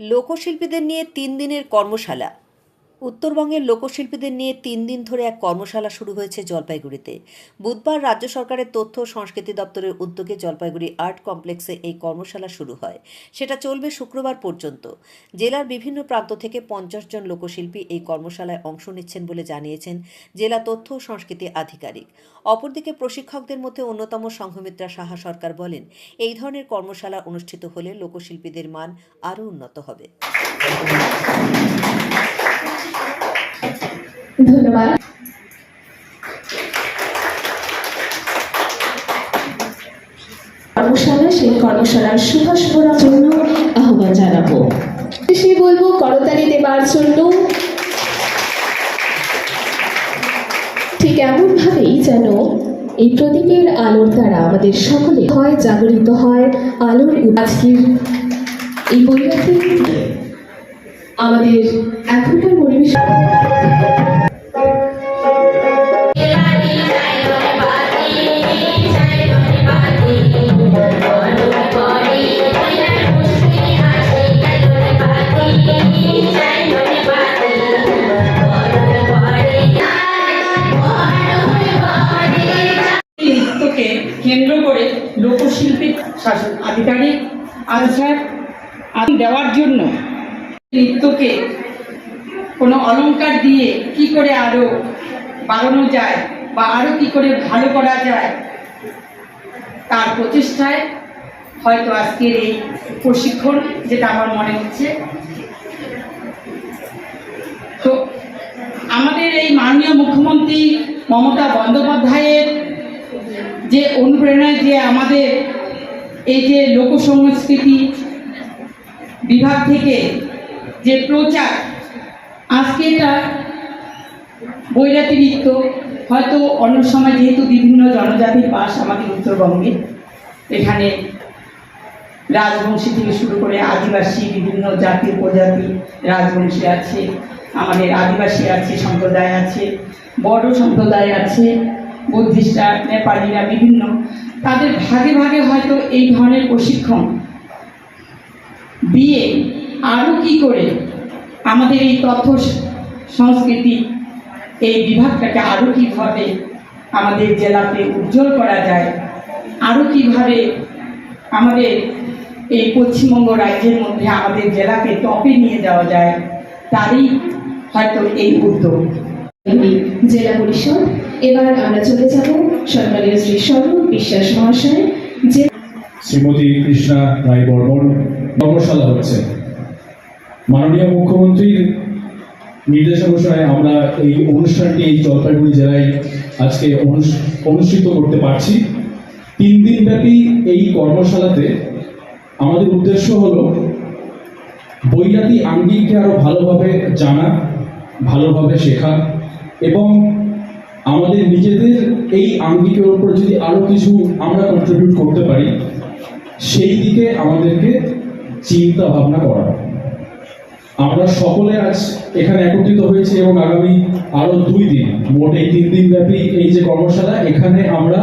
লোকশিল্পীদের নিয়ে তিন দিনের কর্মশালা। উত্তরবঙ্গের লোকশিল্পীদের নিয়ে তিন দিন ধরে এক কর্মশালা শুরু হয়েছে জলপাইগুড়িতে। বুধবার রাজ্য সরকারের তথ্য ও সংস্কৃতি দপ্তরের উদ্যোগে জলপাইগুড়ি আর্ট কমপ্লেক্সে এই কর্মশালা শুরু হয়। সেটা চলবে শুক্রবার পর্যন্ত। জেলার বিভিন্ন প্রান্ত থেকে পঞ্চাশ জন লোকশিল্পী এই কর্মশালায় অংশ নিচ্ছেন বলে জানিয়েছেন জেলা তথ্য ও সংস্কৃতি আধিকারিক। অপরদিকে প্রশিক্ষকদের মধ্যে অন্যতম সংঘমিত্রা সাহা সরকার বলেন, এই ধরনের কর্মশালা অনুষ্ঠিত হলে লোকশিল্পীদের মান আরও উন্নত হবে। ধন্যবাদ। কর্মশালা, সেই কর্মশালার সুভাষ করার জন্য আহ্বান জানাব। সে বলব, করতালি দেবার জন্য। ঠিক এমন ভাবেই যেন এই প্রদীপের আলোর দ্বারা আমাদের সকলে হয়, জাগরিত হয়, আলোর আজকের এই বইটাতে আমাদের এখনকার পরিবেশ শাসন আধিকারিক আনসার আদি দেওয়ার জন্য নৃত্যকে কোনো অলংকার দিয়ে কি করে আরও বাড়ানো যায় বা আরও কি করে ভালো করা যায় তার প্রচেষ্টায় হয়তো আজকের এই প্রশিক্ষণ যেটা আমার মনে হচ্ছে। তো আমাদের এই মাননীয় মুখ্যমন্ত্রী মমতা বন্দ্যোপাধ্যায়ের যে অনুপ্রেরণায় যে আমাদের এই যে লোকসংস্কৃতি বিভাগ থেকে যে প্রচার, আজকে এটা বৈরাতি নৃত্য, হয়তো অন্য সময় যেহেতু বিভিন্ন জনজাতির বাস আমাদের উত্তরবঙ্গে, এখানে রাজবংশী থেকে শুরু করে আদিবাসী, বিভিন্ন জাতি, উপজাতি রাজবংশী আছে, আমাদের আদিবাসী আছে, সম্প্রদায় আছে, বড় সম্প্রদায় আছে, বুদ্ধিস্টরা, নেপালিরা, বিভিন্ন তাদের ভাগে ভাগে হয়তো এই ধরনের প্রশিক্ষণ। দিয়ে আরও কি করে? আমাদের এই তথ্য সংস্কৃতি এই বিভাগটাকে আরও কীভাবে আমাদের জেলাতে উজ্জ্বল করা যায় আরও কীভাবে আমাদের এই পশ্চিমবঙ্গ রাজ্যের মধ্যে আমাদের জেলাকে টপে নিয়ে যাওয়া যায়, তারই হয়তো এই উদ্যোগ। জেলা পরিষদ। এবার আমরা চলে যাব সম্মানীয় শ্রী স্বরূপ বিশ্বাস মহাশয়, যে শ্রীমতী কৃষ্ণা রায় বর্মন কর্মশালা হচ্ছে। মাননীয় মুখ্যমন্ত্রীর নির্দেশ অনুসারে আমরা এই অনুষ্ঠানটি এই জলপাইগুড়ি জেলায় আজকে অনুষ্ঠিত করতে পারছি। তিন দিন ব্যাপী এই কর্মশালাতে আমাদের উদ্দেশ্য হলো বৈরাতি আঙ্গিককে আরও ভালোভাবে জানা, ভালোভাবে শেখা। এবং আমাদের নিজেদের এই আঙ্গিকের উপর যদি আরও কিছু আমরা কন্ট্রিবিউট করতে পারি, সেই দিকে আমাদেরকে চিন্তা ভাবনা করা। আমরা সকলে আজ এখানে একত্রিত হয়েছি এবং আগামী আরও দুই দিন, মোট এই তিন দিন ব্যাপী এই যে কর্মশালা, এখানে আমরা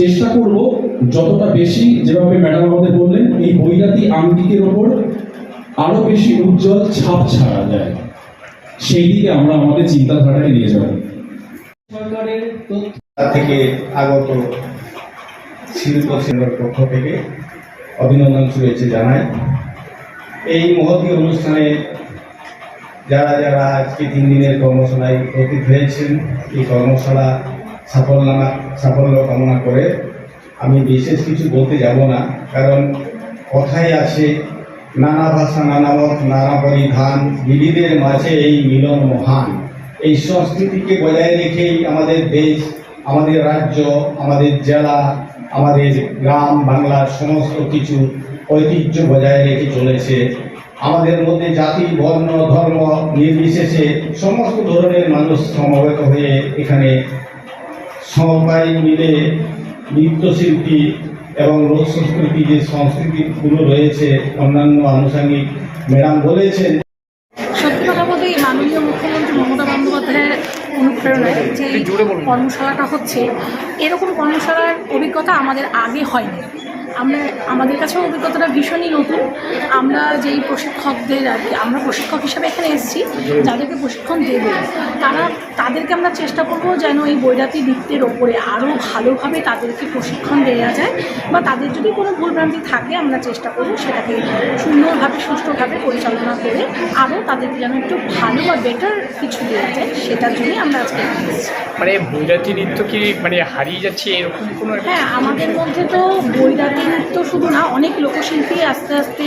চেষ্টা করব যতটা বেশি, যেভাবে ম্যাডাম আমাদের বললেন, এই বৈরাতি আঙ্গিকের ওপর আরও বেশি উজ্জ্বল ছাপ ছাড়া যায়। সেই দিকে আমরা আমাদের চিন্তাধারায় নিয়ে যাব। সরকারের থেকে আগত শিল্প সেনার পক্ষ থেকে অভিনন্দন শুভেচ্ছা জানাই। এই মহতী অনুষ্ঠানে যারা যারা আজকে তিন দিনের কর্মশালায় উপস্থিত হয়েছেন এই কর্মশালা সাফল্য সাফল্য কামনা করে আমি বিশেষ কিছু বলতে যাব না কারণ কথাই আছে নানা ভাষা, নানা মত নানা পরিধান বিবিধের মাঝে এই মিলন মহান। এই সংস্কৃতিকে বজায় রেখেই আমাদের দেশ, আমাদের রাজ্য, আমাদের জেলা, আমাদের গ্রাম, বাংলার সমস্ত কিছু ঐতিহ্য বজায় রেখে চলেছে। আমাদের মধ্যে জাতি, বর্ণ, ধর্ম নির্বিশেষে সমস্ত ধরনের মানুষ সমবেত হয়ে এখানে সবাই মিলে নৃত্যশিল্পী এবং লোক সংস্কৃতি যে সংস্কৃতিগুলো রয়েছে, অন্যান্য আনুষাঙ্গিক ম্যাডাম বলেছেন। সত্যি কথা মমতা বন্দ্যোপাধ্যায়ের অনুপ্রেরণায় যে কর্মশালাটা হচ্ছে, এরকম কর্মশালার অভিজ্ঞতা আমাদের আগে হয়নি। আমরা আমাদের কাছেও অভিজ্ঞতাটা ভীষণই নতুন। আমরা যেই প্রশিক্ষকদের আর কি আমরা প্রশিক্ষক হিসাবে এখানে এসেছি যাদেরকে প্রশিক্ষণ দেবো। তারা তাদেরকে আমরা চেষ্টা করব যেন এই বৈরাতি নৃত্যের ওপরে আরও ভালোভাবে তাদেরকে প্রশিক্ষণ দেওয়া যায় বা তাদের যদি কোনো ভুলভ্রান্তি থাকে আমরা চেষ্টা করব সেটাকে সুন্দরভাবে সুষ্ঠুভাবে পরিচালনা করে আরও তাদেরকে যেন একটু ভালো বা বেটার কিছু দেওয়া যায় সেটার জন্যই আমরা আজকে মানে বৈরাতি নৃত্য কি মানে হারিয়ে যাচ্ছে এরকম কোনো হ্যাঁ আমাদের মধ্যে তো বৈরাগী নৃত্য শুধু না অনেক লোকশিল্পী আস্তে আস্তে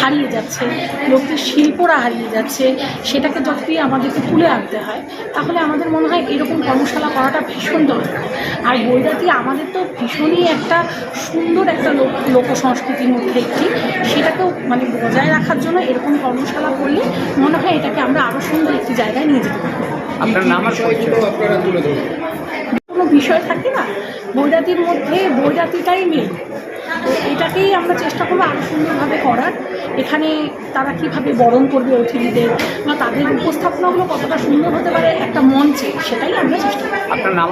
হারিয়ে যাচ্ছে লোকের শিল্পরা হারিয়ে যাচ্ছে সেটাকে যতই আমাদেরকে তুলে আনতে হয় তাহলে আমাদের মনে হয় এরকম কর্মশালা করাটা ভীষণ দরকার। আর বৈরাগী আমাদের তো ভীষণই একটা সুন্দর একটা লোক লোক সংস্কৃতির মধ্যে একটি সেটাকেও মানে বজায় রাখার জন্য এরকম কর্মশালা করলে মনে হয় এটাকে আমরা আরও সুন্দর একটি জায়গায় নিয়ে যেতে আপনার নাম পরিচয়? কোনো বিষয় থাকে না? বৈরাতির মধ্যে বৈরাতিটাই মেন তো এটাকেই আমরা চেষ্টা করব আরও সুন্দরভাবে করার। এখানে তারা কীভাবে বরণ করবে অতিথিদের বা তাদের উপস্থাপনাগুলো কতটা সুন্দর হতে পারে একটা মঞ্চে সেটাই আমরা চেষ্টা করব। আপনার নাম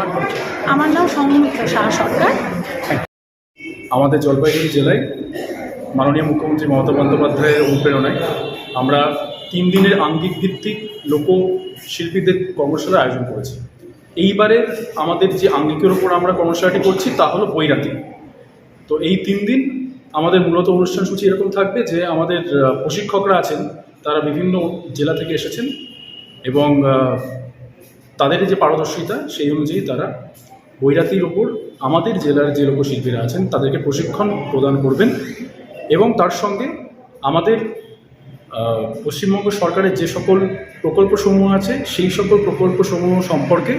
আমার নাম সংমিত্রা সাহা সরকার। আমাদের জলপাইগুড়ি জেলায় মাননীয় মুখ্যমন্ত্রী মমতা বন্দ্যোপাধ্যায়ের অনুপ্রেরণায় আমরা তিন দিনের আঙ্গিক ভিত্তিক লোকশিল্পীদের কর্মশালার আয়োজন করেছি। এইবারের আমাদের যে আঙ্গিকের ওপর আমরা কর্মশালাটি করছি তা হলো বৈরাতি। তো এই তিন দিন আমাদের মূলত অনুষ্ঠান সূচি এরকম থাকবে যে আমাদের প্রশিক্ষকরা আছেন, তারা বিভিন্ন জেলা থেকে এসেছেন এবং তাদের যে পারদর্শিতা, সেই অনুযায়ী তারা বৈরাতির ওপর আমাদের জেলার যে লোকশিল্পীরা আছেন, তাদেরকে প্রশিক্ষণ প্রদান করবেন এবং তার সঙ্গে আমাদের পশ্চিমবঙ্গ সরকারের যে সকল প্রকল্পসমূহ আছে, সেই সকল প্রকল্পসমূহ সম্পর্কে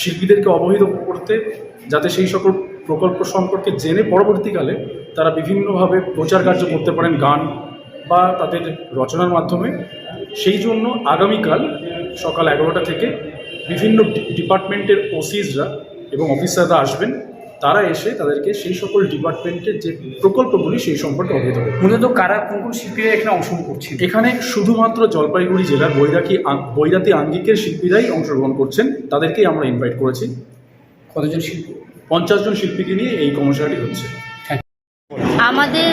শিল্পীদেরকে অবহিত করতে যাতে সেই সকল প্রকল্প সম্পর্কে জেনে পরবর্তীকালে তারা বিভিন্নভাবে প্রচার কার্য করতে পারেন গান বা তাদের রচনার মাধ্যমে। সেই জন্য আগামীকাল সকাল এগারোটা থেকে বিভিন্ন ডিপার্টমেন্টের ওসিসরা এবং অফিসাররা আসবেন। তারা এসে তাদেরকে সেই সকল ডিপার্টমেন্টের যে প্রকল্পগুলি সেই সম্পর্কে অবহিত করবে মূলত কারা কোন কোন শিল্পীরা এখানে অংশগ্রহণ করছেন? এখানে শুধুমাত্র জলপাইগুড়ি জেলার বৈরাকি বৈরাতি আঙ্গিকের শিল্পীরাই অংশগ্রহণ করছেন। তাদেরকেই আমরা ইনভাইট করেছি। কতজন শিল্পী? পঞ্চাশ জন শিল্পীকে নিয়ে এই কর্মশালাটি হচ্ছে। আমাদের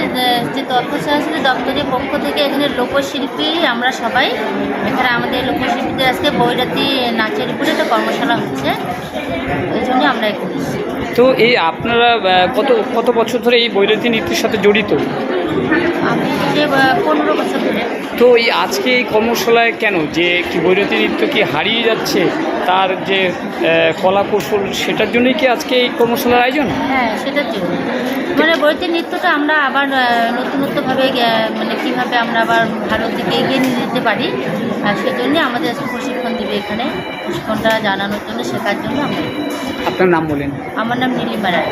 যে তথ্য সংস্কৃতি দপ্তরের পক্ষ থেকে এখানে লোকশিল্পী আমরা সবাই। এখানে আমাদের লোকশিল্পীদের আজকে বৈরাতি নাচের উপরে একটা কর্মশালা হচ্ছে। ওই জন্য আমরা এখানে তো এই আপনারা কত কত বছর ধরে এই বৈরাতি নৃত্যের সাথে জড়িত? আমি যে পনেরো বছর ধরে। তো এই আজকে এই কর্মশালায় কেন? যে কি বৈরাতি নৃত্য কি হারিয়ে যাচ্ছে? তার যে কলা কৌশল সেটার জন্যই কি আজকে এই কর্মশালার আয়োজন? হ্যাঁ সেটার জন্য। মানে বইতে নৃত্যটা আমরা আবার নতুনত্বভাবে মানে কীভাবে আমরা আবার ভারত দিকে এগিয়ে নিয়ে যেতে পারি আর সেজন্যই আমাদের আজকে প্রশিক্ষণ দেবে এখানে। প্রশিক্ষণটা জানানোর জন্য শেখার জন্য আমরা আপনার নাম বলেন। আমার নাম নীলিমা রায়।